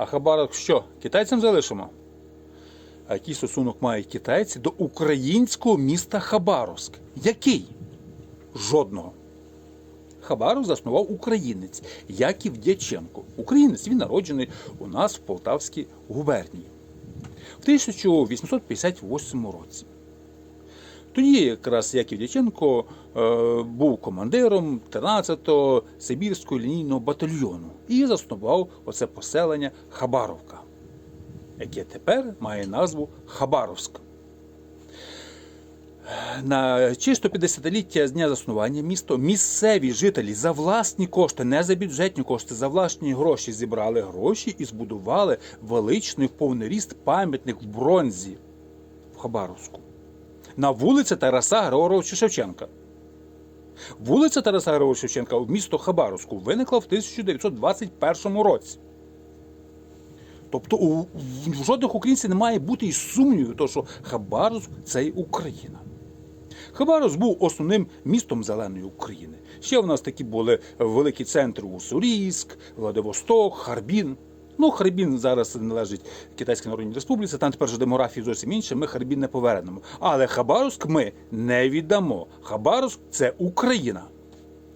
А Хабаровськ що? Китайцям залишимо? А який стосунок мають китайці до українського міста Хабаровськ? Який? Жодного. Хабаров заснував українець Яків Дяченко. Українець він народжений у нас в Полтавській губернії в 1858 році. Тоді якраз Яків Дяченко е, був командиром 13-го Сибірського лінійного батальйону і заснував оце поселення Хабаровка, яке тепер має назву Хабаровськ. На чисто 50-ліття з дня заснування місто місцеві жителі за власні кошти, не за бюджетні кошти, за власні гроші зібрали гроші і збудували величний в повний ріст пам'ятник в бронзі в Хабаровську на вулиці Тараса Григоровича Шевченка. Вулиця Тараса Григоровича Шевченка в місто Хабаровську виникла в 1921 році. Тобто у в жодних українців не має бути і сумнівів, того, що Хабаровськ це Україна. Хабаровськ був основним містом зеленої України. Ще в нас такі були великі центри Уссурійськ, Владивосток, Харбін. Ну, Харбін зараз належить Китайській Народній Республіці, там тепер же демографія зовсім інша, ми Харбін не повернемо. Але Хабаровськ ми не віддамо. Хабаровськ це Україна.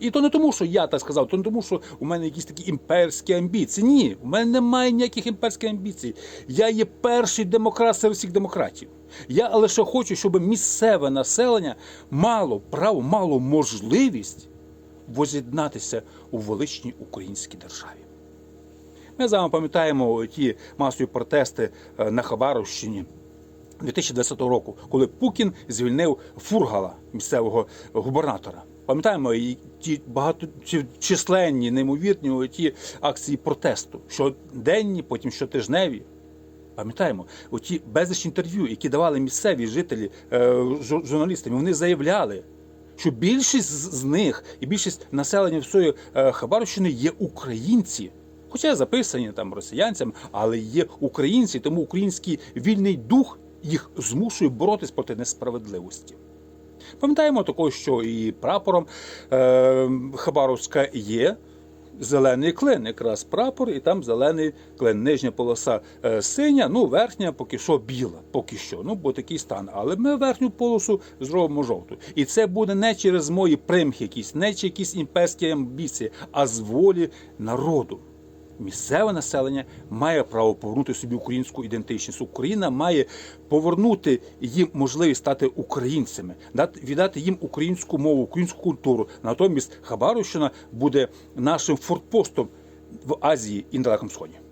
І то не тому, що я так сказав, то не тому, що у мене якісь такі імперські амбіції. Ні, у мене немає ніяких імперських амбіцій. Я є перший демократ серед всіх демократів. Я лише хочу, щоб місцеве населення мало право, мало можливість воз'єднатися у величній українській державі. Ми з вами пам'ятаємо ті масові протести е, на Хабаровщині 2020 року, коли Пукін звільнив Фургала, місцевого губернатора. Пам'ятаємо і ті багаточисленні, неймовірні ті акції протесту, щоденні, потім щотижневі. Пам'ятаємо, оті безліч інтерв'ю, які давали місцеві жителі е, журналістам, вони заявляли, що більшість з з них і більшість населення всієї е, Хабаровщини є українці. Хоча записані там росіянцям, але є українці, тому український вільний дух їх змушує боротись проти несправедливості. Пам'ятаємо також, що і прапором е, Хабаровська є зелений клин, якраз прапор, і там зелений клин. Нижня полоса е, синя, ну верхня поки що біла, поки що. Ну, бо такий стан. Але ми верхню полосу зробимо жовту. І це буде не через мої примхи, якісь, не через якісь імперські амбіції, а з волі народу. Місцеве населення має право повернути собі українську ідентичність. Україна має повернути їм можливість стати українцями, дати віддати їм українську мову, українську культуру. Натомість Хабаровщина буде нашим фортпостом в Азії і на Далекому Сході.